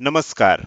नमस्कार.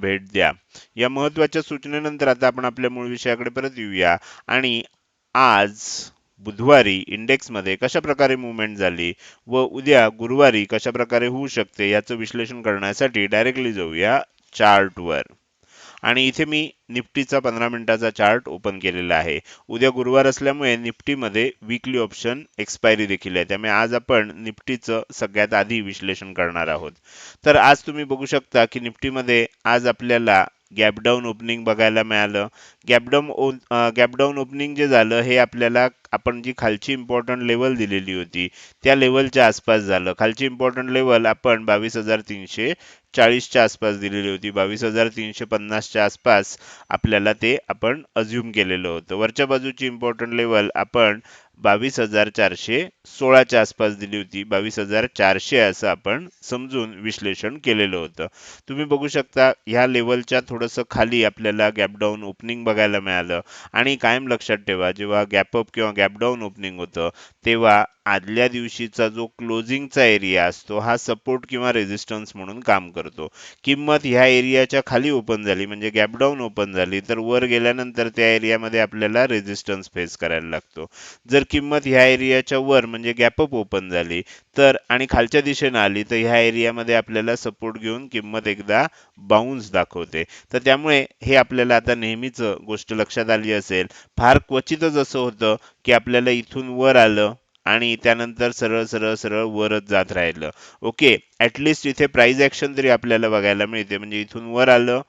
भेट द्या. या महत्त्वाच्या सूचनेनंतर आता आपण आपल्या मूळ विषयाकडे परत येऊया. आणि आज बुधवारी इंडेक्समध्ये कशा प्रकारे मुवमेंट झाली व उद्या गुरुवारी कशा प्रकारे होऊ शकते याचं विश्लेषण करण्यासाठी डायरेक्टली जाऊया चार्टवर. आणि इथे मी निफ्टीचा पंधरा मिनिटाचा चार्ट ओपन केलेला आहे. उद्या गुरुवार असल्यामुळे निफ्टीमध्ये विकली ऑप्शन एक्सपायरी देखील आहे. त्यामुळे आज आपण निफ्टीचं सगळ्यात आधी विश्लेषण करणार आहोत. तर आज तुम्ही बघू शकता की निफ्टीमध्ये आज आपल्याला गॅपडाऊन ओपनिंग बघायला मिळालं. गॅपडाऊन गॅपडाऊन ओपनिंग जे झालं हे आपल्याला आपण जी खालची इम्पॉर्टंट लेवल दिलेली होती त्या लेवलच्या आसपास झालं. खालची इम्पॉर्टंट लेवल आपण बावीस हजार तीनशे चाळीसच्या आसपास दिलेली होती. बावीस हजार तीनशे पन्नासच्या आसपास आपल्याला ते आपण अज्युम केलेलं होतं. वरच्या बाजूची इम्पॉर्टंट लेवल आपण बावीस हजार चारशे सोळाच्या आसपास दिली होती. बावीस हजार चारशे असं आपण समजून विश्लेषण केलेलं होतं. तुम्ही बघू शकता ह्या लेवलच्या थोडंसं खाली आपल्याला गॅपडाऊन ओपनिंग बघायला मिळालं. आणि कायम लक्षात ठेवा जेव्हा गॅपअप किंवा गॅपडाऊन ओपनिंग होतं तेव्हा आदल्या दिवशीचा जो क्लोजिंगचा एरिया असतो हा सपोर्ट किंवा रेझिस्टन्स म्हणून काम करतो. किंमत ह्या एरियाच्या खाली ओपन झाली म्हणजे गॅपडाऊन ओपन झाली तर वर गेल्यानंतर त्या एरियामध्ये आपल्याला रेझिस्टन्स फेस करायला लागतो. जर किंमत ह्या एरियाच्या वर म्हणजे गॅपअप ओपन झाली तर आणि खालच्या दिशेने आली तर ह्या एरियामध्ये आपल्याला सपोर्ट घेऊन किंमत एकदा बाउन्स दाखवते. तर त्यामुळे हे आपल्याला आता नेहमीच गोष्ट लक्षात आली असेल. फार क्वचितच असं होतं की आपल्याला इथून वर आलं आणि त्यानंतर सरळ सरळ सरळ वरच जात राहिलं. ओके ऍटलिस्ट इथे प्राईज ऍक्शन तरी आपल्याला बघायला मिळते. म्हणजे इथून वर आलं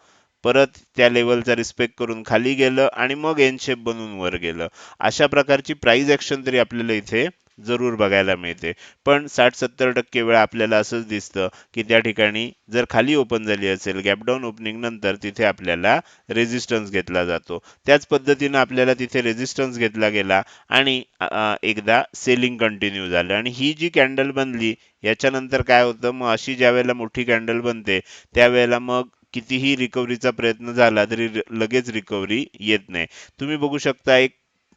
परत त्या लेवलचा रिस्पेक्ट करून खाली गेलं आणि मग एन शेप बनून वर गेलं. अशा प्रकारची प्राईज ऍक्शन तरी आपल्याला इथे जरूर बघायला मिळते. पण साठ सत्तर टक्के वेळा आपल्याला असंच दिसतं की त्या ठिकाणी जर खाली ओपन झाली असेल गॅपडाऊन ओपनिंग नंतर तिथे आपल्याला रेझिस्टन्स घेतला जातो. त्याच पद्धतीनं आपल्याला तिथे रेझिस्टन्स घेतला गेला आणि एकदा सेलिंग कंटिन्यू झालं. आणि ही जी कॅन्डल बनली याच्यानंतर काय होतं? मग अशी ज्या वेळेला मोठी कॅन्डल बनते त्यावेळेला मग कितीही रिकव्हरीचा प्रयत्न झाला तरी लगेच रिकव्हरी येत नाही. तुम्ही बघू शकता एक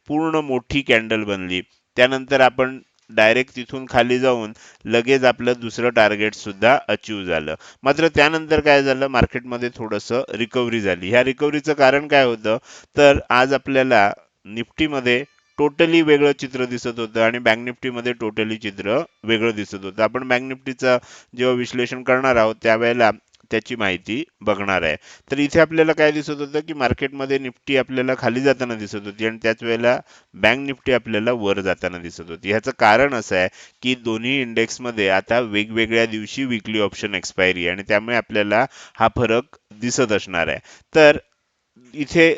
पूर्ण मोठी कॅन्डल बनली. त्यानंतर आपण डायरेक्ट तिथून खाली जाऊन लगेच आपलं दुसरं टार्गेट सुद्धा अचीव झालं. मात्र त्यानंतर काय झालं? मार्केटमध्ये थोडंसं रिकव्हरी झाली. ह्या रिकव्हरीचं कारण काय होतं? तर आज आपल्याला निफ्टीमध्ये टोटली वेगळं चित्र दिसत होतं आणि बँक निफ्टीमध्ये टोटली चित्र वेगळं दिसत होतं. आपण बँक निफ्टीचं जेव्हा विश्लेषण करणार आहोत त्यावेळेला त्याची माहिती बघणार आहे. तर इथे आपल्याला काय दिसत होतं की मार्केटमध्ये निफ्टी आपल्याला खाली जाताना दिसत होती आणि त्याच वेळेला बँक निफ्टी आपल्याला वर जाताना दिसत होती. ह्याचं कारण असं आहे की दोन्ही इंडेक्समध्ये आता वेगवेगळ्या दिवशी विकली ऑप्शन एक्सपायरी आणि त्यामुळे आपल्याला हा फरक दिसत असणार आहे. तर इथे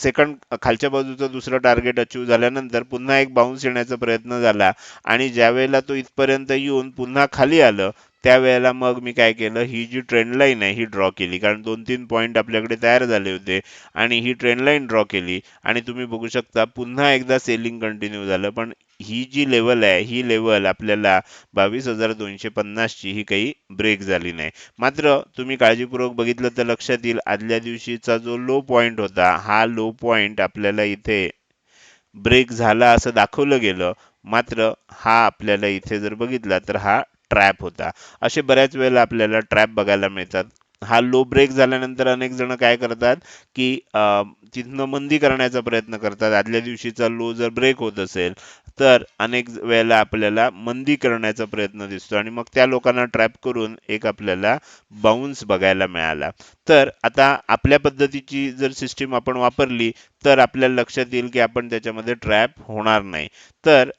सेकंड खालच्या बाजूचं दुसरं टार्गेट अचीव झाल्यानंतर पुन्हा एक बाउन्स येण्याचा प्रयत्न झाला आणि ज्या वेळेला तो इथपर्यंत येऊन पुन्हा खाली आलं त्यावेळेला मग मी काय केलं ही जी ट्रेंड लाईन आहे ही ड्रॉ केली. कारण दोन तीन पॉईंट आपल्याकडे तयार झाले होते आणि ही ट्रेंड लाईन ड्रॉ केली. आणि तुम्ही बघू शकता पुन्हा एकदा सेलिंग कंटिन्यू झालं. पण ही जी लेवल आहे ही लेवल आपल्याला बावीस हजार दोनशे पन्नासची ही काही ब्रेक झाली नाही. मात्र तुम्ही काळजीपूर्वक बघितलं तर लक्षात येईल आदल्या दिवशीचा जो लो पॉईंट होता हा लो पॉईंट आपल्याला इथे ब्रेक झाला असं दाखवलं गेलं. मात्र हा आपल्याला इथे जर बघितला तर हा ट्रॅप होता. असे बऱ्याच वेळेला आपल्याला ट्रॅप बघायला मिळतात. हा लो ब्रेक झाल्यानंतर अनेक जण काय करतात की तिथनं मंदी करण्याचा प्रयत्न करतात. आदल्या दिवशीचा लो जर ब्रेक होत असेल तर अनेक वेळेला आपल्याला मंदी करण्याचा प्रयत्न दिसतो. आणि मग त्या लोकांना ट्रॅप करून एक आपल्याला बाउन्स बघायला मिळाला. तर आता आपल्या पद्धतीची जर सिस्टीम आपण वापरली तर आपल्याला लक्षात येईल की आपण त्याच्यामध्ये ट्रॅप होणार नाही. तर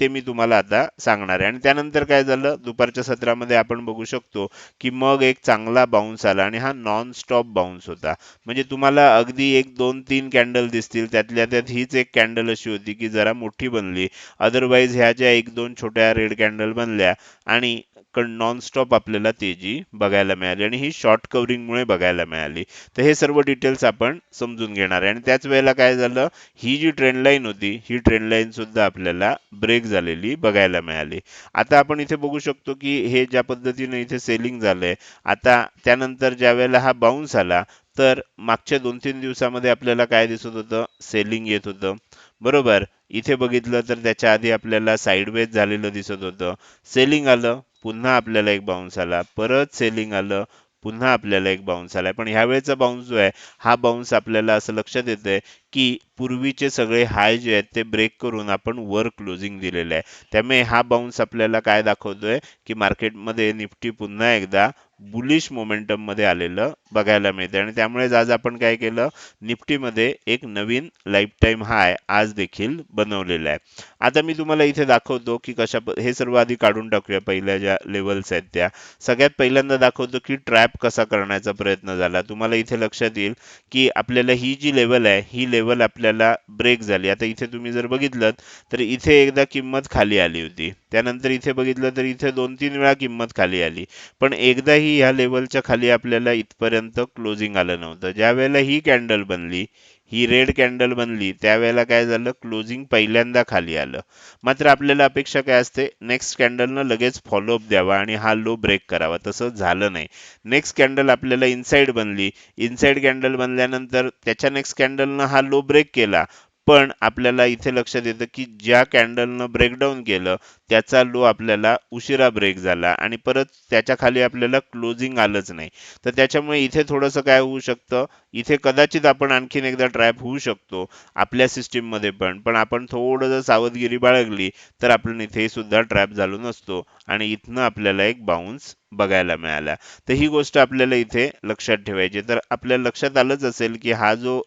ते मी तुम्हाला आता सांगणार आहे. आणि त्यानंतर काय झालं? दुपारच्या सत्रामध्ये आपण बघू शकतो की मग एक चांगला बाउन्स आला आणि हा नॉन स्टॉप बाउन्स होता. म्हणजे तुम्हाला अगदी एक दोन तीन कॅन्डल दिसतील. त्यातल्या त्यात हीच एक कॅन्डल अशी होती की जरा मोठी बनली. अदरवाईज ह्या ज्या एक दोन छोट्या रेड कॅन्डल बनल्या आणि कारण नॉनस्टॉप आपल्याला तेजी बघायला मिळाली आणि ही शॉर्ट कव्हरिंगमुळे बघायला मिळाली. तर हे सर्व डिटेल्स आपण समजून घेणार आहे. आणि त्याच वेळेला काय झालं? ही जी ट्रेंड लाईन होती ही ट्रेंड लाईन सुद्धा आपल्याला ब्रेक झालेली बघायला मिळाली. आता आपण इथे बघू शकतो की हे ज्या पद्धतीने इथे सेलिंग झालंय आता त्यानंतर ज्या वेळेला हा बाउन्स आला तर मागच्या दोन तीन दिवसामध्ये आपल्याला काय दिसत होतं? सेलिंग येत होतं. बरोबर? इथे बघितलं तर त्याच्या आधी आपल्याला साईडवेज झालेलं दिसत होतं. सेलिंग आलं. पुन्हा आपल्याला एक बाउन्स आला. परत सेलिंग आलं पुन्हा आपल्याला एक बाउन्स आलाय. पण ह्या वेळेचा बाउन्स जो आहे हा बाउन्स आपल्याला असं लक्षात येतंय की पूर्वीचे सगळे हाय जे आहेत ते ब्रेक करून आपण वर क्लोजिंग दिलेले आहे. त्यामुळे हा बाउन्स आपल्याला काय दाखवतोय? की मार्केटमध्ये निफ्टी पुन्हा एकदा बुलिश मोमेंटममध्ये आलेलं बघायला मिळते आणि त्यामुळेच आज आपण काय केलं? निफ्टीमध्ये एक नवीन लाईफ टाईम हाय आज देखील बनवलेला आहे. आता मी तुम्हाला इथे दाखवतो की कशा हे सर्व आधी काढून टाकूया. पहिल्या ज्या लेवल्स आहेत त्या. सगळ्यात पहिल्यांदा दाखवतो की ट्रॅप कसा करण्याचा प्रयत्न झाला. तुम्हाला इथे लक्षात येईल की आपल्याला ही जी लेवल आहे ही लेवल लेवल आपल्याला ब्रेक झाली. आता इथे तुम्ही जर बघितलं तर इथे एकदा किंमत खाली आली होती. त्यानंतर इथे बघितलं तर इथे दोन तीन वेळा किंमत खाली आली. पण एकदाही ह्या लेवलच्या खाली आपल्याला इथपर्यंत क्लोजिंग आलं नव्हतं. ज्या वेळेला ही कॅन्डल बनली ही रेड कॅन्डल बनली त्यावेळेला काय झालं? क्लोजिंग पहिल्यांदा खाली आलं. मात्र आपल्याला अपेक्षा काय असते? नेक्स्ट कॅन्डलनं लगेच फॉलोअप द्यावा आणि हा लो ब्रेक करावा. तसं झालं नाही. नेक्स्ट कॅन्डल आपल्याला इनसाइड बनली. इनसाइड कॅन्डल बनल्यानंतर त्याच्या नेक्स्ट कॅन्डलनं हा लो ब्रेक केला. पण आपल्याला इथे लक्षात येतं की ज्या कॅन्डलनं ब्रेकडाऊन केलं त्याचा लो आपल्याला उशिरा ब्रेक झाला आणि परत त्याच्याखाली आपल्याला क्लोजिंग आलंच नाही. तर त्याच्यामुळे इथे थोडंसं काय होऊ शकतं? इथे कदाचित आपण आणखीन एकदा ट्रॅप होऊ शकतो आपल्या सिस्टीममध्ये पण. पण आपण थोडं जर सावधगिरी बाळगली तर आपण इथे सुद्धा ट्रॅप झालो नसतो आणि इथनं आपल्याला एक बाउन्स बघायला मिळाला. तर ही गोष्ट आपल्याला इथे लक्षात ठेवायची तर आपल्या लक्षात आलंच असेल की हा जो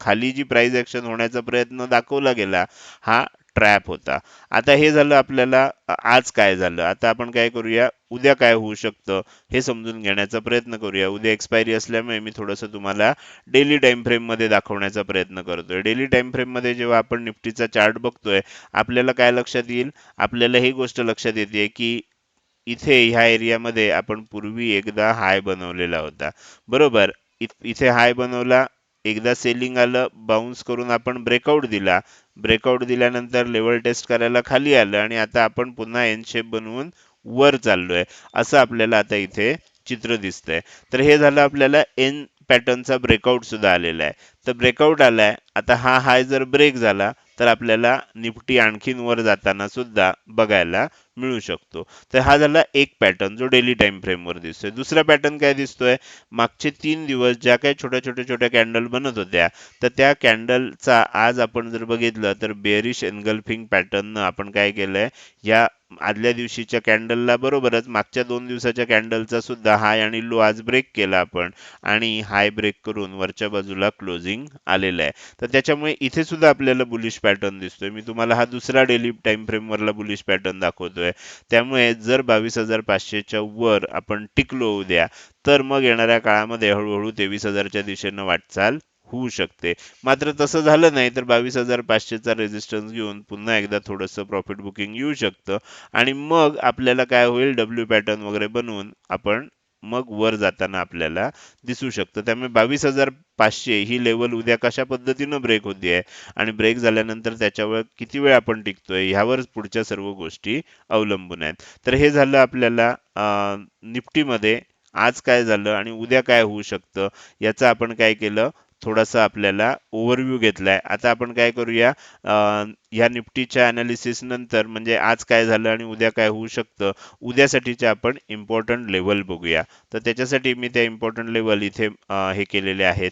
खाली जी प्राईज ॲक्शन होण्याचा प्रयत्न दाखवला गेला हा ट्रॅप होता. आता हे झालं आपल्याला आज काय झालं? आता आपण काय करूया? उद्या काय होऊ शकतं? हे समजून घेण्याचा प्रयत्न करूया. उद्या एक्सपायरी असल्यामुळे मी थोडंसं तुम्हाला डेली टाइम फ्रेममध्ये दाखवण्याचा प्रयत्न करतोय. डेली टाइम फ्रेममध्ये जेव्हा आपण निफ्टीचा चार्ट बघतोय आपल्याला काय लक्षात येईल? आपल्याला ही गोष्ट लक्षात येते की इथे ह्या एरियामध्ये आपण पूर्वी एकदा हाय बनवलेला होता. बरोबर? इथे हाय बनवला एकदा सेलिंग आलं बाउन्स करून आपण ब्रेकआउट दिला. ब्रेकआउट दिल्यानंतर लेवल टेस्ट करायला खाली आलं आणि आता आपण पुन्हा एन शेप बनवून वर चाललोय. असं आपल्याला आता इथे चित्र दिसतंय. तर हे झालं आपल्याला एन पॅटर्नचा ब्रेकआउट सुद्धा आलेला आहे. तर ब्रेकआउट आलाय. आता हा हाय जर ब्रेक झाला तर आपल्याला निफ्टी आणखीन वर जाताना सुद्धा बघायला मिळू शकतो. तर हा झाला एक पॅटर्न जो डेली टाइम फ्रेमवर दिसतोय. दुसरा पॅटर्न काय दिसतोय? मागचे तीन दिवस ज्या काही छोट्या छोट्या छोट्या कॅन्डल बनत होत्या तर त्या कॅन्डलचा आज आपण जर बघितलं तर बेरिश एनगल्फिंग पॅटर्न आपण काय केलंय? या आदल्या दिवशीच्या कॅन्डलला बरोबरच मागच्या दोन दिवसाच्या कॅन्डलचा सुद्धा हाय आणि लो आज ब्रेक केला आपण. आणि हाय ब्रेक करून वरच्या बाजूला क्लोजिंग आलेलं आहे. तर त्याच्यामुळे इथे सुद्धा आपल्याला बुलिश पॅटर्न दिसतोय. मी तुम्हाला हा दुसरा डेली टाइम फ्रेमवरला बुलिश पॅटर्न दाखवतोय. त्यामुळे जर बावीस हजार पाचशेच्या वर आपण टिकलो उद्या तर मग येणाऱ्या काळामध्ये हळूहळू तेवीस हजारच्या दिशेनं वाटचाल होऊ शकते. मात्र तसं झालं नाही तर बावीस हजार पाचशेचा रेजिस्टन्स घेऊन पुन्हा एकदा थोडंसं प्रॉफिट बुकिंग येऊ शकतं. आणि मग आपल्याला काय होईल? डब्ल्यू पॅटर्न वगैरे बनवून आपण मग वर जाताना आपल्याला दिसू शकतं. त्यामुळे बावीस हजार पाचशे ही लेवल उद्या कशा पद्धतीनं ब्रेक होतीये आणि ब्रेक झाल्यानंतर त्याच्यावर किती वेळ आपण टिकतोय? ह्यावर पुढच्या सर्व गोष्टी अवलंबून आहेत. तर हे झालं आपल्याला निफ्टीमध्ये. आज काय झालं आणि उद्या काय होऊ शकतं? याचं आपण काय केलं? थोडासा आपल्याला ओव्हरव्ह्यू घेतलाय. आता आपण काय करूया ह्या निफ्टीच्या अनालिसिस नंतर म्हणजे आज काय झालं आणि उद्या काय होऊ शकतं उद्यासाठीचे आपण इम्पॉर्टंट लेवल बघूया. तर त्याच्यासाठी मी त्या इम्पॉर्टंट लेवल इथे हे केलेले आहेत.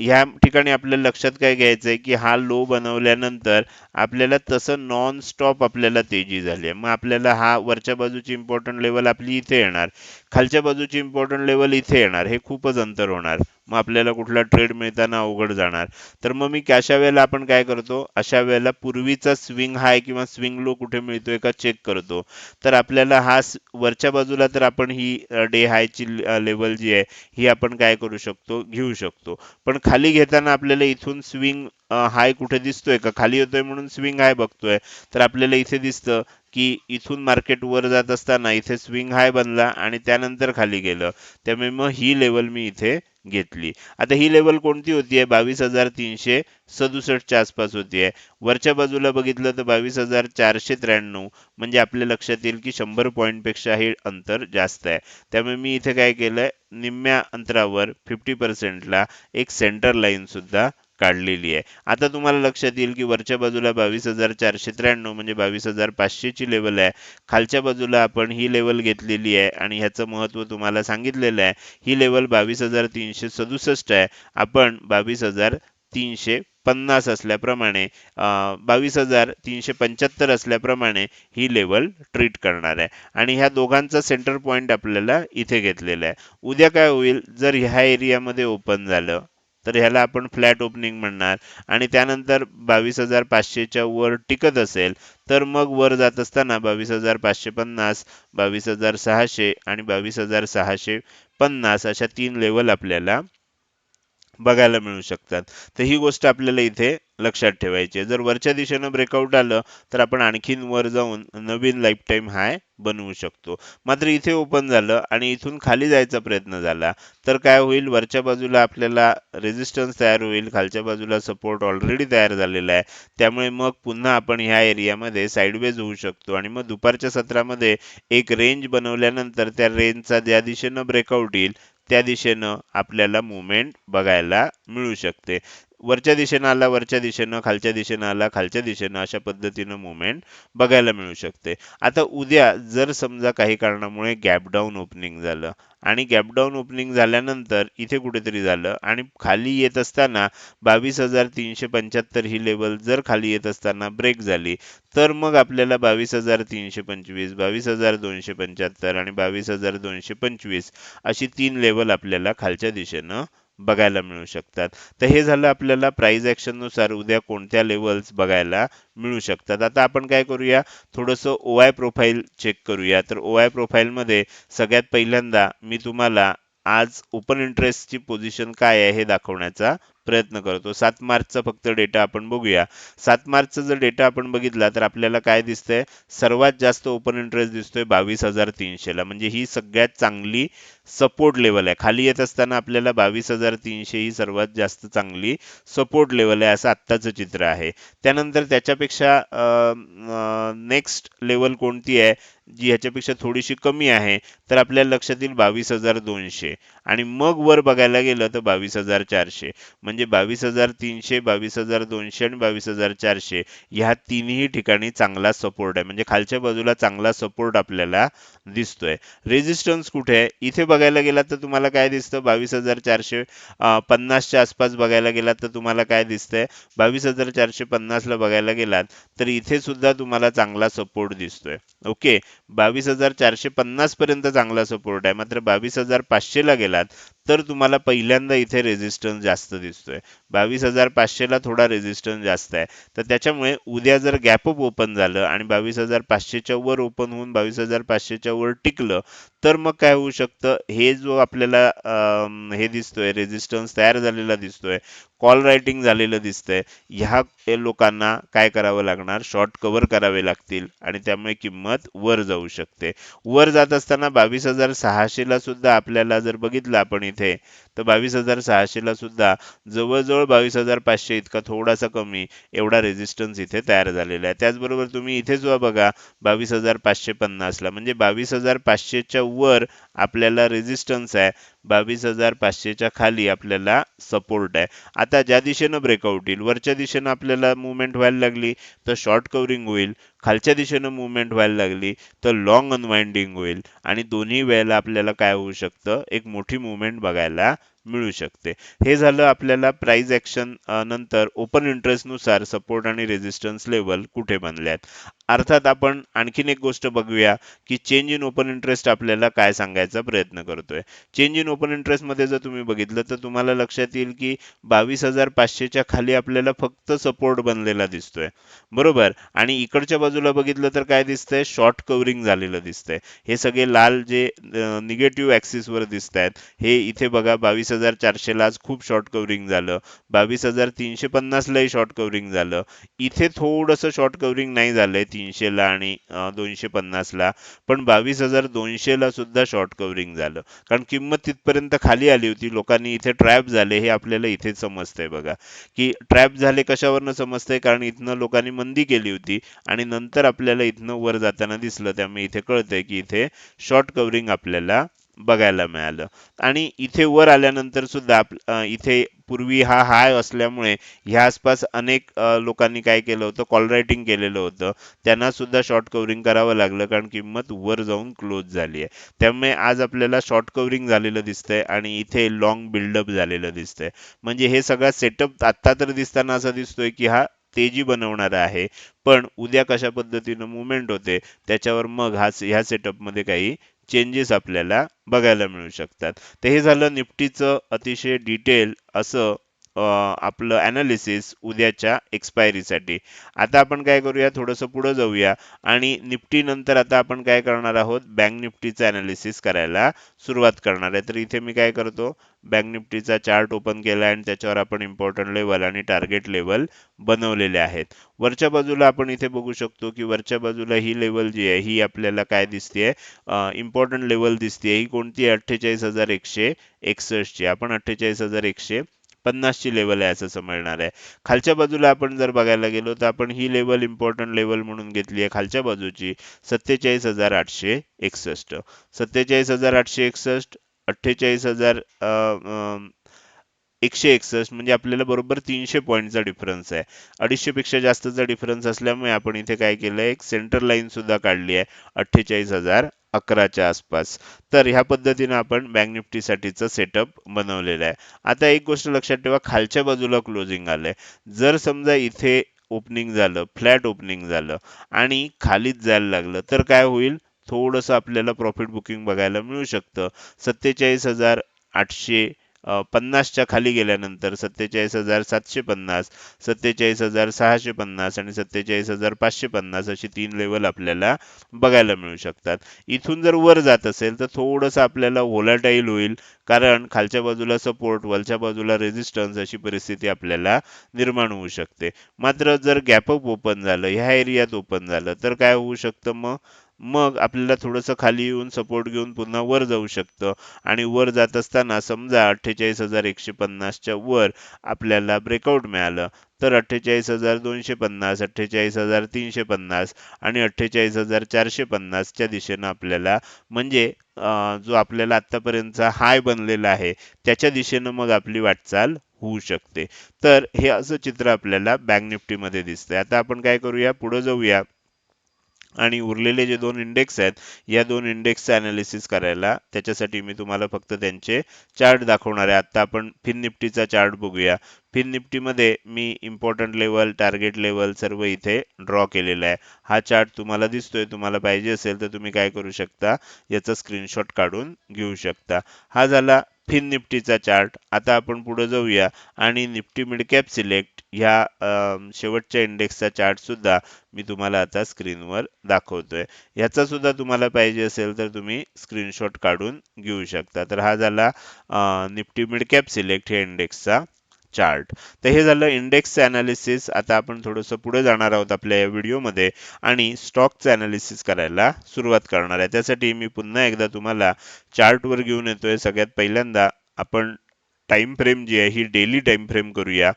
ह्या ठिकाणी आपल्याला लक्षात काय घ्यायचं आहे की हा लो बनवल्यानंतर आपल्याला तसं नॉन स्टॉप आपल्याला तेजी झाली आहे. मग आपल्याला हा वरच्या बाजूची इम्पॉर्टंट लेवल आपली इथे येणार. खालच्या बाजूची इम्पॉर्टंट लेवल इथे येणार. हे खूपच अंतर होणार. मग आपल्याला कुठला ट्रेड मिळताना अवघड जाणार. तर मग मी अशा वेळेला आपण काय करतो? अशा वेळेला पूर्वीचा स्विंग हाय किंवा स्विंग लो कुठे मिळतोय का चेक करतो. तर आपल्याला हा वरच्या बाजूला तर आपण ही डे हायची लेवल जी आहे ही आपण काय करू शकतो? घेऊ शकतो. पण खाली घेताना आपल्याला इथून स्विंग हाय कुठे दिसतोय का? खाली येतोय म्हणून स्विंग हाय बघतोय. तर आपल्याला इथे दिसतं. की इथून मार्केट वर जात असताना इथे स्विंग हाय बनला आणि त्यानंतर खाली गेलं. त्यामुळे मग ही लेवल मी इथे घेतली. आता ही लेवल कोणती होती आहे बावीस हजार तीनशे सदुसष्टच्या आसपास होती आहे वरच्या बाजूला बघितलं तर बावीस हजार चारशे त्र्याण्णव. म्हणजे आपल्या लक्षात येईल की शंभर पॉईंटपेक्षा हे अंतर जास्त आहे. त्यामुळे मी इथे काय केलं निम्म्या अंतरावर फिफ्टी पर्सेंटला एक सेंटर लाईन सुद्धा काढलेली आहे. आता तुम्हाला लक्षात येईल की वरच्या बाजूला बावीस हजार चारशे त्र्याण्णव म्हणजे बावीस हजार पाचशेची लेवल आहे. खालच्या बाजूला आपण ही लेवल घेतलेली आहे आणि ह्याचं महत्त्व तुम्हाला सांगितलेलं आहे. ही लेवल बावीस हजार तीनशे सदुसष्ट आहे. आपण बावीस हजार तीनशे पन्नास असल्याप्रमाणे बावीस हजार तीनशे पंच्याहत्तर असल्याप्रमाणे ही लेवल ट्रीट करणार आहे. आणि ह्या दोघांचा सेंटर पॉईंट आपल्याला इथे घेतलेला आहे. उद्या काय होईल? जर ह्या एरियामध्ये ओपन झालं तर ह्याला आपण फ्लॅट ओपनिंग म्हणणार. आणि त्यानंतर बावीस हजार पाचशेच्या वर टिकत असेल तर मग वर जात असताना बावीस हजार पाचशे पन्नास बावीस हजार सहाशे आणि बावीस हजार सहाशे पन्नास अशा तीन लेवल आपल्याला बघायला मिळू शकतात. तर ही गोष्ट आपल्याला इथे लक्षात ठेवायचे. जर वरच्या दिशेनं ब्रेकआउट आलं तर आपण आणखीन वर जाऊन नवीन लाईफ टाईम हाय बनवू शकतो. मात्र इथे ओपन झालं आणि इथून खाली जायचा प्रयत्न झाला तर काय होईल? वरच्या बाजूला आपल्याला रेजिस्टन्स तयार होईल. खालच्या बाजूला सपोर्ट ऑलरेडी तयार झालेला आहे. त्यामुळे मग पुन्हा आपण ह्या एरियामध्ये साईडवेज होऊ शकतो. आणि मग दुपारच्या सत्रामध्ये एक रेंज बनवल्यानंतर त्या रेंजचा ज्या दिशेनं ब्रेकआउट येईल त्या दिशेनं आपल्याला मुवमेंट बघायला मिळू शकते. वरच्या दिशेनं आला वरच्या दिशेनं खालच्या दिशेनं आला खालच्या दिशेनं अशा पद्धतीनं मुवमेंट बघायला मिळू शकते. आता उद्या जर समजा काही कारणामुळे गॅप डाऊन ओपनिंग झालं आणि गॅपडाऊन ओपनिंग झाल्यानंतर इथे कुठेतरी झालं आणि खाली येत असताना बावीस हजार तीनशे पंच्याहत्तर ही लेवल जर खाली येत असताना ब्रेक झाली तर मग आपल्याला बावीस हजार तीनशे पंचवीस बावीस हजार दोनशे पंच्याहत्तर आणि बावीस हजार दोनशे पंचवीस अशी तीन लेवल आपल्याला खालच्या दिशेनं बघायला मिळू शकतात. तर हे झालं आपल्याला प्राइस ॲक्शननुसार उद्या कोणत्या लेवल्स बघायला मिळू शकतात. आता आपण काय करूया? थोडंसं ओ आय प्रोफाईल चेक करूया. तर ओ आय प्रोफाईलमध्ये सगळ्यात पहिल्यांदा मी तुम्हाला आज ओपन इंटरेस्टची पोझिशन काय आहे हे दाखवण्याचा प्रयत्न करतो. सात मार्चचा फक्त डेटा आपण बघूया. सात मार्चचा जर डेटा आपण बघितला तर आपल्याला काय दिसतंय? सर्वात जास्त ओपन इंटरेस्ट दिसतोय बावीस हजार तीनशेला. म्हणजे ही सगळ्यात चांगली सपोर्ट लेवल आहे. खाली येत असताना आपल्याला बावीस हजार तीनशे ही सर्वात जास्त चांगली सपोर्ट लेवल आहे असं आत्ताचं चित्र आहे. त्यानंतर त्याच्यापेक्षा नेक्स्ट लेवल कोणती आहे? जी ह्याच्यापेक्षा थोडीशी कमी आहे तर आपल्या लक्षात येईल बावीस हजार दोनशे. आणि मग वर बघायला गेलं तर बावीस हजार चारशे. म्हणजे बावीस हजार तीनशे बावीस हजार दोनशे आणि बावीस हजार चारशे ह्या तिन्ही ठिकाणी चांगला सपोर्ट आहे. म्हणजे खालच्या बाजूला चांगला सपोर्ट आपल्याला दिसतोय. रेजिस्टन्स कुठे आहे? इथे बघायला गेलात तर तुम्हाला काय दिसतं? बावीस हजार चारशे पन्नासच्या आसपास बघायला गेलात तर तुम्हाला काय दिसतंय? बावीस हजार चारशे पन्नासला बघायला गेलात तर इथे सुद्धा तुम्हाला चांगला सपोर्ट दिसतोय. ओके? बावीस हजार चारशे पन्नास पर्यंत चांगला सपोर्ट आहे. मात्र बावीस हजार पाचशेला गेलात. तर तुम्हाला पहिल्यांदा इथे रेझिस्टन्स जास्त दिसतोय. बावीस हजार पाचशेला थोडा रेझिस्टन्स जास्त आहे. तर त्याच्यामुळे उद्या जर गॅपअप ओपन झालं आणि बावीस हजार पाचशेच्या वर ओपन होऊन बावीस हजार पाचशेच्या वर टिकलं तर मग काय होऊ शकतं? हे जो आपल्याला हे दिसतोय रेझिस्टन्स तयार झालेला दिसतोय कॉल रायटिंग झालेलं दिसतंय ह्या लोकांना काय करावं लागणार? शॉर्ट कव्हर करावे लागतील आणि त्यामुळे किंमत वर जाऊ शकते. वर जात असताना बावीस हजार सहाशेला सुद्धा आपल्याला जर बघितलं आपण इथे. तर बावीस हजार सहाशेला सुद्धा जवळजवळ बावीस हजार पाचशे इतका थोडासा कमी एवढा रेजिस्टन्स इथे तयार झालेला आहे. त्याचबरोबर तुम्ही इथे सुद्धा बघा बावीस हजार पाचशे पन्नासला म्हणजे बावीस हजार पाचशेच्या वर आपल्याला रेझिस्टन्स आहे. बावीस हजार पाचशेच्या खाली आपल्याला सपोर्ट आहे. आता ज्या दिशेनं ब्रेकआउट येईल वरच्या दिशेनं आपल्याला मुवमेंट व्हायला लागली तर शॉर्ट कव्हरिंग होईल. खालच्या दिशेनं मुवमेंट व्हायला लागली तर लॉंग अनवाइंडिंग होईल. आणि दोन्ही वेळेला आपल्याला काय होऊ शकतं? एक मोठी मुवमेंट बघायला मिळू शकते. हे झालं आपल्याला प्राइस ऍक्शन नंतर ओपन इंटरेस्टनुसार सपोर्ट आणि रेजिस्टन्स लेवल कुठे बनल्यात? अर्थात आपण आणखीन एक गोष्ट बघूया की चेंज इन ओपन इंटरेस्ट आपल्याला काय सांगायचा प्रयत्न करतोय. चेंज इन ओपन इंटरेस्टमध्ये जर तुम्ही बघितलं तर तुम्हाला लक्षात येईल की बावीस हजार पाचशेच्या खाली आपल्याला फक्त सपोर्ट बनलेला दिसतोय. बरोबर? आणि इकडच्या बाजूला बघितलं तर काय दिसतंय? शॉर्ट कव्हरिंग झालेलं दिसतंय. हे सगळे लाल जे निगेटिव्ह ॲक्सिसवर दिसत आहेत हे इथे बघा बावीस हजार चारशेला आज खूप शॉर्ट कव्हरिंग झालं. बावीस हजार तीनशे पन्नासलाही शॉर्ट कव्हरिंग झालं. इथे थोडंसं शॉर्ट कव्हरिंग नाही झालंय तीनशेला आणि दोनशे पन्नासला पण बावीस हजार दोनशेला सुद्धा शॉर्ट कव्हरिंग झालं. कारण किंमत तिथपर्यंत खाली आली होती. लोकांनी इथे ट्रॅप झाले हे आपल्याला इथे समजतंय बघा. की ट्रॅप झाले कशावरनं समजतंय? कारण इथनं लोकांनी मंदी केली होती. आणि नंतर आपल्याला इथनं वर जाताना दिसलं. त्यामुळे इथे कळतंय की इथे शॉर्ट कव्हरिंग आपल्याला बघायला मिळालं. आणि इथे वर आल्यानंतर सुद्धा आप- इथे पूर्वी हा हाय असल्यामुळे ह्या आसपास अनेक लोकांनी काय केलं होतं? कॉल रायटिंग केलेलं होतं. त्यांना सुद्धा शॉर्ट कव्हरिंग करावं लागलं कारण किंमत वर जाऊन क्लोज झाली आहे. त्यामुळे आज आपल्याला शॉर्ट कव्हरिंग झालेलं दिसतंय आणि इथे लॉंग बिल्डअप झालेलं दिसतंय. म्हणजे हे सगळा सेटअप आत्ता तर दिसताना असं दिसतोय की हा तेजी बनवणारा आहे. पण उद्या कशा पद्धतीनं मुवमेंट होते त्याच्यावर मग हा ह्या सेटअपमध्ये काही चेंजेस आपल्याला बघायला मिळू शकतात. तर हे झालं निफ्टीचं अतिशय डिटेल असं आपलं अनालिसिस उद्याच्या एक्सपायरीसाठी आता आपण काय करूया? थोडंसं पुढं जाऊया. आणि निफ्टी नंतर आता आपण काय करणार आहोत? बँक निफ्टीचं अनालिसिस करायला सुरुवात करणार आहे. तर इथे मी काय करतो? बँक निफ्टीचा चार्ट ओपन केला आणि त्याच्यावर आपण इम्पॉर्टंट लेवल आणि टार्गेट लेवल बनवलेले आहेत. वरच्या बाजूला आपण इथे बघू शकतो की वरच्या बाजूला ही लेवल जी आहे ही आपल्याला काय दिसतेय? इम्पॉर्टंट लेवल दिसते ही कोणती? आहे अठ्ठेचाळीस हजार एकशे एकसष्टची. आपण अठ्ठेचाळीस हजार एकशे पन्नासची लेवल आहे असं समजणार आहे. खालच्या बाजूला आपण जर बघायला गेलो तर आपण ही लेवल इम्पॉर्टंट लेवल म्हणून घेतली आहे खालच्या बाजूची. सत्तेचाळीस हजार आठशे एकसष्ट. सत्तेचाळीस हजार आठशे एकसष्ट अठ्ठेचाळीस हजार एकशे एकसष्ट म्हणजे आपल्याला बरोबर तीनशे पॉईंटचा डिफरन्स आहे. अडीचशे पेक्षा जास्तचा डिफरन्स असल्यामुळे आपण इथे काय केलं एक सेंटर लाईन सुद्धा काढली आहे. अठ्ठेचाळीस हजार अकराच्या आसपास. तर ह्या पद्धतीने आपण बँक निफ्टीसाठीचं सेटअप बनवलेलं आहे. आता एक गोष्ट लक्षात ठेवा खालच्या बाजूला क्लोजिंग आलंय. जर समजा इथे ओपनिंग झालं फ्लॅट ओपनिंग झालं आणि खालीच जायला लागलं तर काय होईल? थोडंसं आपल्याला प्रॉफिट बुकिंग बघायला मिळू शकतं. सत्तेचाळीस हजार आठशे पन्नासच्या खाली गेल्यानंतर सत्तेचाळीस हजार सातशे पन्नास सत्तेचाळीस हजार सहाशे पन्नास आणि सत्तेचाळीस हजार पाचशे पन्नास अशी तीन लेवल आपल्याला बघायला मिळू शकतात. इथून जर वर जात असेल तर थोडंसं आपल्याला व्होलाटाईल होईल कारण खालच्या बाजूला सपोर्ट वरच्या बाजूला रेजिस्टन्स अशी परिस्थिती आपल्याला निर्माण होऊ शकते. मात्र जर गॅपअप ओपन झालं ह्या एरियात ओपन झालं तर काय होऊ शकतं मग? मग आपल्याला थोडंसं खाली येऊन सपोर्ट घेऊन पुन्हा वर जाऊ शकतं. आणि वर जात असताना समजा अठ्ठेचाळीस हजार एकशे पन्नासच्या वर आपल्याला ब्रेकआउट मिळालं. तर अठ्ठेचाळीस हजार दोनशे पन्नास अठ्ठेचाळीस हजार तीनशे पन्नास आणि अठ्ठेचाळीस हजार चारशे पन्नासच्या दिशेनं आपल्याला म्हणजे जो आपल्याला आतापर्यंतचा हाय बनलेला आहे त्याच्या दिशेनं मग आपली वाटचाल होऊ शकते. तर हे असं चित्र आपल्याला बँक निफ्टीमध्ये दिसतंय. आता आपण काय करूया? पुढे जाऊया. आणि उरलेले जे दोन इंडेक्स आहेत या दोन इंडेक्सचं अनालिसिस करायला त्याच्यासाठी मी तुम्हाला फक्त त्यांचे चार्ट दाखवणार आहे. आत्ता आपण फिन निफ्टीचा चार्ट बघूया. फिन निफ्टीमध्ये मी इम्पॉर्टंट लेवल टार्गेट लेवल सर्व इथे ड्रॉ केलेला आहे. हा चार्ट तुम्हाला दिसतोय तुम्हाला पाहिजे असेल तर तुम्ही काय करू शकता? याचा स्क्रीनशॉट काढून घेऊ शकता. हा झाला फिन निफ्टीचा चार्ट. आता आपण पुढे जाऊया. आणि निफ्टी मिडकॅप सिलेक्ट ह्या शेवटच्या इंडेक्सचा चार्टसुद्धा मी तुम्हाला आता स्क्रीनवर दाखवतोय. ह्याचासुद्धा तुम्हाला पाहिजे असेल तर तुम्ही स्क्रीनशॉट काढून घेऊ शकता. तर हा झाला निफ्टी मिड कॅप सिलेक्ट ह्या इंडेक्सचा. चार्ट तर हे झालं इंडेक्सचं अनालिसिस आता आपण थोडंसं पुढे जाणार आहोत आपल्या या व्हिडिओमध्ये आणि स्टॉकचं अनालिसिस करायला सुरुवात करणार आहे. त्यासाठी मी पुन्हा एकदा तुम्हाला चार्टवर घेऊन येतोय. सगळ्यात पहिल्यांदा आपण टाइम फ्रेम जी आहे ही डेली टाइम फ्रेम करूया.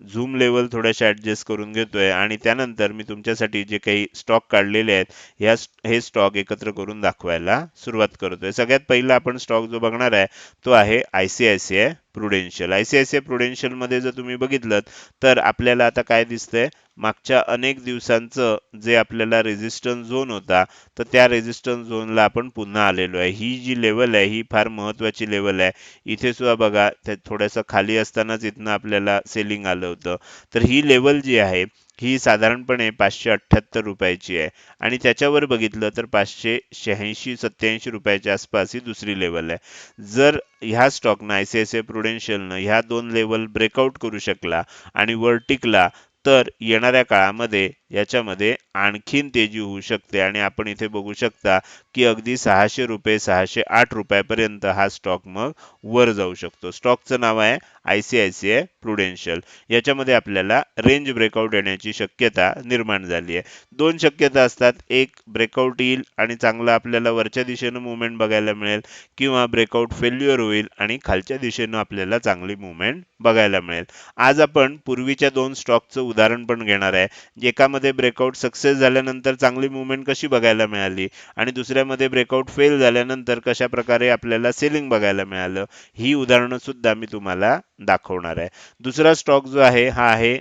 झूम लेवल थोड्याशा ॲडजस्ट करून घेतोय आणि त्यानंतर मी तुमच्यासाठी जे काही स्टॉक काढलेले आहेत ह्या हे स्टॉक एकत्र करून दाखवायला सुरुवात करतोय. सगळ्यात पहिला आपण स्टॉक जो बघणार आहे तो आहे आयसीआयसीआय प्रुडेन्शियल आयसीआयसीआय प्रुडेन्शियलमध्ये जर तुम्ही बघितलं तर आपल्याला आता काय दिसतंय? मागच्या अनेक दिवसांचं जे आपल्याला रेजिस्टन्स झोन होता तर त्या रेजिस्टन्स झोनला आपण पुन्हा आलेलो आहे. ही जी लेवल आहे ही फार महत्वाची लेवल आहे. इथे सुद्धा बघा त्या थोडंसं खाली असतानाच इथनं आपल्याला सेलिंग आलं होतं. तर ही लेवल जी आहे ही साधारणपणे पाचशे अठ्ठ्याहत्तर रुपयाची आहे. आणि त्याच्यावर बघितलं तर पाचशे शहाऐंशी सत्याऐंशी रुपयाच्या आसपास ही दुसरी लेवल आहे. जर ह्या स्टॉकनं I C I C I प्रुडेन्शियलनं ह्या दोन लेवल ब्रेकआउट करू शकला आणि वर टिकला तर येणाऱ्या काळामध्ये याच्यामध्ये आणखीन तेजी होऊ शकते आणि आपण इथे बघू शकता की अगदी सहाशे रुपये सहाशे आठ रुपयापर्यंत हा स्टॉक मग वर जाऊ शकतो. स्टॉकचं नाव आहे I C I C I Prudential याच्यामध्ये आपल्याला रेंज ब्रेकआउट येण्याची शक्यता निर्माण झाली आहे. दोन शक्यता असतात. एक ब्रेकआउट येईल आणि चांगला आपल्याला वरच्या दिशेनं मुवमेंट बघायला मिळेल किंवा ब्रेकआउट फेल्युअर होईल आणि खालच्या दिशेनं आपल्याला चांगली मुवमेंट बघायला मिळेल. आज आपण पूर्वीच्या दोन स्टॉकचं उदाहरण पण घेणार आहे. एकामध्ये ब्रेकआउट सक्सेस झाल्यानंतर चांगली मुवमेंट कशी बघायला मिळाली? आणि दुसऱ्यामध्ये ब्रेकआउट फेल झाल्यानंतर कशा प्रकारे आपल्याला सेलिंग बघायला मिळालं? ही उदाहरणं सुद्धा मी तुम्हाला दाखवणार आहे. दुसरा स्टॉक जो आहे हा आहे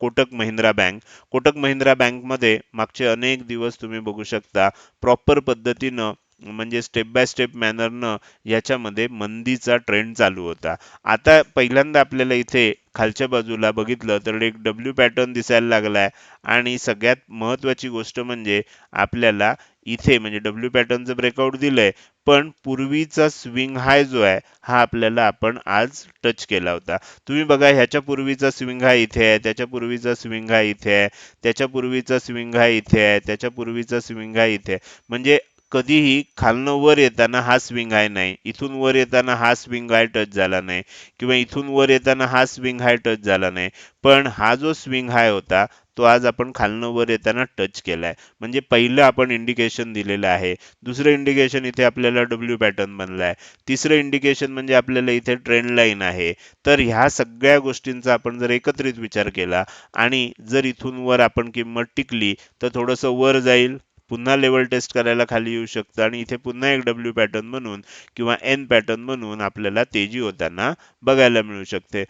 कोटक महिंद्रा बँक कोटक महिंद्रा बँकमध्ये मागचे अनेक दिवस तुम्ही बघू शकता प्रॉपर पद्धतीनं म्हणजे स्टेप बाय स्टेप मॅनरनं याच्यामध्ये मंदीचा ट्रेंड चालू होता. आता पहिल्यांदा आपल्याला इथे खालच्या बाजूला बघितलं तर एक डब्ल्यू पॅटर्न दिसायला लागलाय. आणि सगळ्यात महत्वाची गोष्ट म्हणजे आपल्याला इथे म्हणजे डब्ल्यू पॅटर्नचं ब्रेकआउट दिलंय. पण पूर्वीचा स्विंग हाय जो आहे हा आपल्याला आपण आज टच केला होता. तुम्ही बघा ह्याच्या पूर्वीचा स्विंग हाय इथे आहे त्याच्या पूर्वीचा स्विंग हाय इथे आहे त्याच्या पूर्वीचा स्विंग हाय इथे आहे त्याच्या पूर्वीचा स्विंग हाय इथे आहे. म्हणजे कधीही खालनं वर येताना हा स्विंग हाय नाही. इथून वर येताना हा स्विंग हाय टच झाला नाही. किंवा इथून वर येताना हा स्विंग हाय टच झाला नाही. पण हा जो स्विंग हाय होता तो आज आपण खालनं वर येताना टच केलाय. म्हणजे पहिलं आपण इंडिकेशन दिलेलं आहे. दुसरं इंडिकेशन इथे आपल्याला डब्ल्यू पॅटर्न बनला आहे तिसरं इंडिकेशन म्हणजे आपल्याला इथे ट्रेंड लाईन आहे. तर ह्या सगळ्या गोष्टींचा आपण जर एकत्रित विचार केला आणि जर इथून वर आपण किंमत टिकली तर थोडंसं वर जाईल पुन्हा लेवल टेस्ट करायला खाली येऊ शकतं आणि इथे पुन्हा एक डब्ल्यू पॅटर्न म्हणून किंवा एन पॅटर्न म्हणून आपल्याला तेजी होताना बघायला मिळू शकते.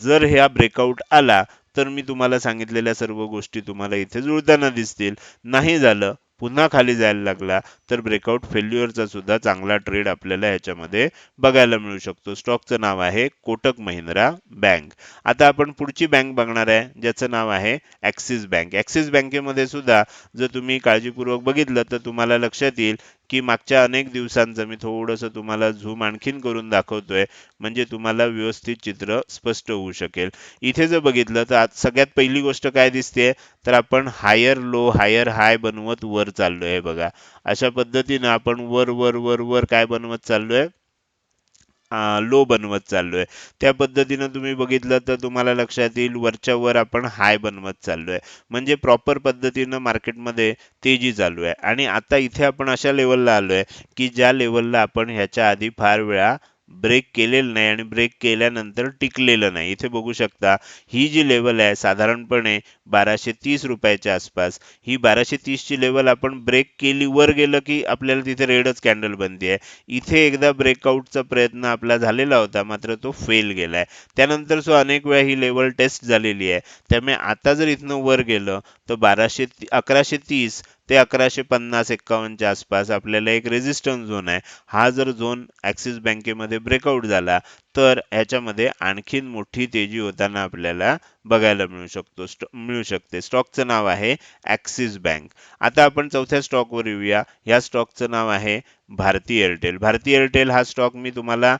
जर ह्या ब्रेकआउट आला तर मी तुम्हाला सांगितलेल्या सर्व गोष्टी तुम्हाला इथे जुळताना दिसतील. नाही झालं पुन्हा खाली जायला लागला तर ब्रेकआउट फेल्युअरचा सुद्धा चांगला ट्रेड आपल्याला ह्याच्यामध्ये बघायला मिळू शकतो. स्टॉकचं नाव आहे कोटक महिंद्रा बँक आता आपण पुढची बँक बघणार आहे ज्याचं नाव आहे ॲक्सिस बँक ॲक्सिस बँकेमध्ये सुद्धा जर तुम्ही काळजीपूर्वक बघितलं तर तुम्हाला लक्षात येईल की मागच्या अनेक दिवसांचं मी थोडंसं तुम्हाला झूम आणखीन करून दाखवतोय. म्हणजे तुम्हाला व्यवस्थित चित्र स्पष्ट होऊ शकेल. इथे जर बघितलं तर आज सगळ्यात पहिली गोष्ट काय दिसते तर आपण हायर लो हायर हाय बनवत वर चाललोय बघा. अशा पद्धतीनं आपण वर वर वर वर काय बनवत चाललोय? लो बनवत चाललोय. त्या पद्धतीनं तुम्ही बघितलं तर तुम्हाला लक्षात येईल वरच्या वर आपण हाय बनवत चाललोय. म्हणजे प्रॉपर पद्धतीनं मार्केटमध्ये तेजी चालू आहे. आणि आता इथे आपण अशा लेवलला आलोय की ज्या लेवलला आपण ह्याच्या आधी फार वेळा ब्रेक केलेलं नाही आणि ब्रेक केल्यानंतर टिकलेलं नाही. इथे बघू शकता ही जी लेवल आहे साधारणपणे बाराशे तीस रुपयाच्या आसपास ही बाराशे तीसची लेवल आपण ब्रेक केली वर गेलं की आपल्याला तिथे रेडच कॅन्डल बनते इथे एकदा ब्रेकआउटचा प्रयत्न आपला झालेला होता मात्र तो फेल गेलाय. त्यानंतर सो अनेक वेळा ही लेवल टेस्ट झालेली आहे. त्यामुळे आता जर इथनं वर गेलं तर बाराशे अकराशे तीस ते अकराशे पन्नास एक्कावन्नच्या आसपास आपल्याला एक रेजिस्टन्स झोन आहे. हा जर झोन ॲक्सिस बँकेमध्ये ब्रेकआउट झाला तर ह्याच्यामध्ये आणखीन मोठी तेजी होताना आपल्याला बघायला मिळू शकतो. स्टॉ- मिळू शकते. स्टॉकचं नाव आहे ॲक्सिस बँक. आता आपण चौथ्या स्टॉकवर येऊया. या स्टॉकचं नाव आहे भारती एअरटेल. भारती एअरटेल हा स्टॉक मी तुम्हाला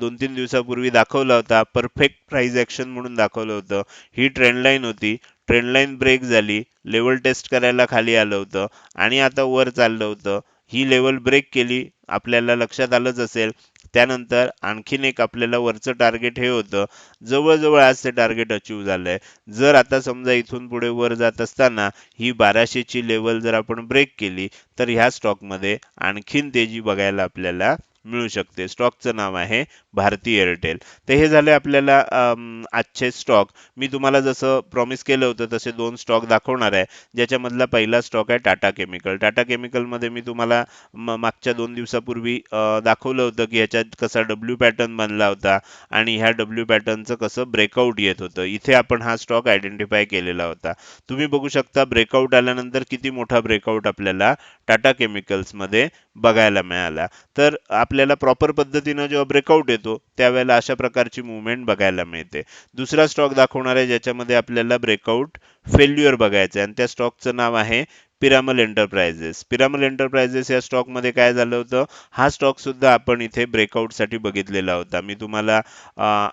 दोन तीन दिवसापूर्वी दाखवला होता. परफेक्ट प्राईज ॲक्शन म्हणून दाखवलं होतं. ही ट्रेंड लाईन होती. ट्रेंड लाईन ब्रेक झाली लेवल टेस्ट करायला खाली आलं होतं आणि आता वर चाललं होतं. ही लेवल ब्रेक केली आपल्याला लक्षात आलंच असेल. त्यानंतर आणखीन एक आपल्याला वरचं टार्गेट हे होतं. जवळजवळ आज ते टार्गेट अचीव झालंय. जर आता समजा इथून पुढे वर जात असताना ही बाराशेची लेवल जर आपण ब्रेक केली तर ह्या स्टॉकमध्ये आणखीन तेजी बघायला आपल्याला मिळू शकते. स्टॉकचं नाव आहे भारती एअरटेल. तर हे झाले आपल्याला आजचे स्टॉक. मी तुम्हाला जसं प्रॉमिस केलं होतं तसे दोन स्टॉक दाखवणार आहे. ज्याच्यामधला पहिला स्टॉक आहे टाटा केमिकल. टाटा केमिकलमध्ये मी तुम्हाला मागच्या दोन दिवसापूर्वी दाखवलं होतं की ह्याच्यात कसा डब्ल्यू पॅटर्न बनला होता आणि ह्या डब्ल्यू पॅटर्नचं कसं ब्रेकआउट येत होतं. इथे आपण हा स्टॉक आयडेंटिफाय केलेला होता. तुम्ही बघू शकता ब्रेकआउट आल्यानंतर किती मोठा ब्रेकआउट आपल्याला टाटा केमिकल्समध्ये बघायला मिळाला. तर आपल्याला प्रॉपर पद्धतीनं जेव्हा ब्रेकआउट येतो त्यावेळेला अशा प्रकारची मुवमेंट बघायला मिळते. दुसरा स्टॉक दाखवणार आहे ज्याच्यामध्ये आपल्याला ब्रेकआउट फेल्युअर बघायचं आहे. आणि त्या स्टॉकचं नाव आहे पिरामल एंटरप्राइजेस पिरामल एंटरप्राइजेस या स्टॉकमध्ये काय झालं होतं? हा स्टॉक सुद्धा आपण इथे ब्रेकआउटसाठी बघितलेला होता. मी तुम्हाला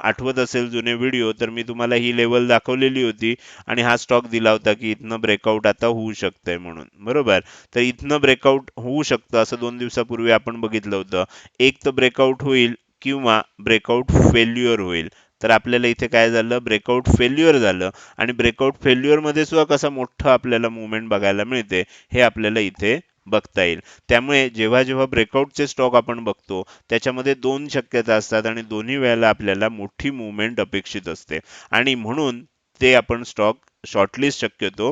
आठवत असेल जुने व्हिडिओ तर मी तुम्हाला ही लेवल दाखवलेली होती आणि हा स्टॉक दिला होता की इथनं ब्रेकआउट आता होऊ शकतंय म्हणून. बरोबर? तर इथनं ब्रेकआउट होऊ शकतं असं दोन दिवसापूर्वी आपण बघितलं होतं. एक तर ब्रेकआउट होईल किंवा ब्रेकआउट फेल्युअर होईल. तर आपल्याला इथे काय झालं? ब्रेकआउट फेल्युअर झालं. आणि ब्रेकआउट फेल्युअरमध्ये सुद्धा कसा मोठं आपल्याला मुवमेंट बघायला मिळते हे आपल्याला इथे बघता येईल. त्यामुळे जेव्हा जेव्हा ब्रेकआउटचे स्टॉक आपण बघतो त्याच्यामध्ये दोन शक्यता असतात आणि दोन्ही वेळेला आपल्याला मोठी मुवमेंट अपेक्षित असते. आणि म्हणून ते आपण स्टॉक शॉर्टलिस्ट शक्यतो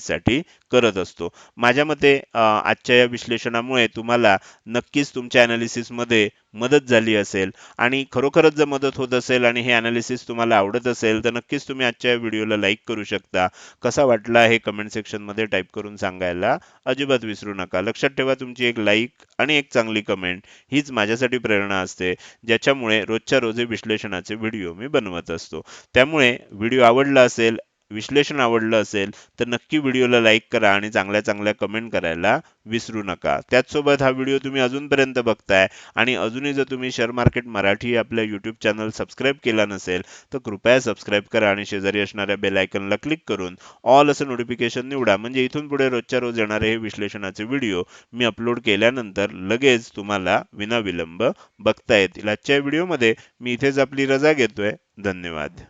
साठी करत असतो. माझ्या मते आजच्या या विश्लेषणामुळे तुम्हाला नक्कीच तुमच्या ॲनालिसिसमध्ये मध्ये मदत झाली असेल. आणि खरोखरच जर मदत होत असेल आणि हे ॲनालिसिस तुम्हाला आवडत असेल तर नक्कीच तुम्ही आजच्या या व्हिडिओला लाईक करू शकता. कसा वाटला हे कमेंट सेक्शनमध्ये टाईप करून सांगायला अजिबात विसरू नका. लक्षात ठेवा तुमची एक लाईक आणि एक चांगली कमेंट हीच माझ्यासाठी प्रेरणा असते ज्याच्यामुळे रोजच्या रोजे विश्लेषणाचे व्हिडिओ मी बनवत असतो. त्यामुळे व्हिडिओ आवडला असेल विश्लेषण आवडलं असेल तर नक्की व्हिडिओला लाईक करा आणि चांगल्या चांगल्या कमेंट करायला विसरू नका. त्याचसोबत हा व्हिडिओ तुम्ही अजूनपर्यंत बघताय आणि अजूनही जर तुम्ही शेअर मार्केट मराठी आपल्या यूट्यूब चॅनल सबस्क्राईब केला नसेल तर कृपया सबस्क्राईब करा आणि शेजारी असणाऱ्या बेल आयकनला क्लिक करून ऑल असं नोटिफिकेशन निवडा. म्हणजे इथून पुढे रोजच्या रोज येणारे हे विश्लेषणाचे व्हिडिओ मी अपलोड केल्यानंतर लगेच तुम्हाला विनाविलंब बघता येतील. आजच्या व्हिडिओमध्ये मी इथेच आपली रजा घेतोय. धन्यवाद.